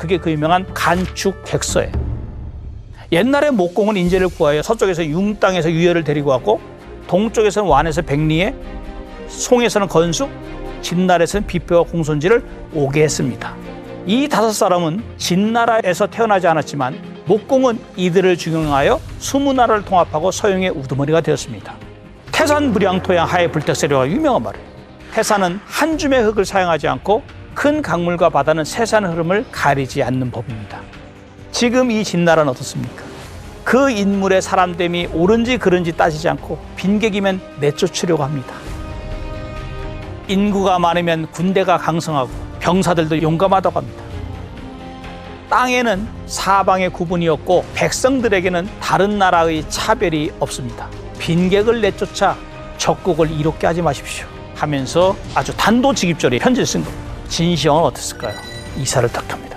그게 그 유명한 간축 객서예요. 옛날에 목공은 인재를 구하여 서쪽에서 융 땅에서 유혈을 데리고 왔고 동쪽에서는 완에서 백리에 송에서는 건숙, 진날에서는 비표와 공손지를 오게 했습니다. 이 다섯 사람은 진나라에서 태어나지 않았지만 목공은 이들을 중용하여 스무 나라를 통합하고 서영의 우두머리가 되었습니다. 태산 불양토양 하의 불택세례가 유명한 말이에요. 태산은 한 줌의 흙을 사용하지 않고 큰 강물과 바다는 세산 흐름을 가리지 않는 법입니다. 지금 이 진나라는 어떻습니까? 그 인물의 사람됨이 옳은지 그른지 따지지 않고 빈객이면 내쫓으려고 합니다. 인구가 많으면 군대가 강성하고 병사들도 용감하다고 합니다. 땅에는 사방의 구분이 없고 백성들에게는 다른 나라의 차별이 없습니다. 빈객을 내쫓아 적국을 이롭게 하지 마십시오. 하면서 아주 단도직입적으로 편지를 쓴 겁니다. 진시황은 어땠을까요? 이사를 탁합니다.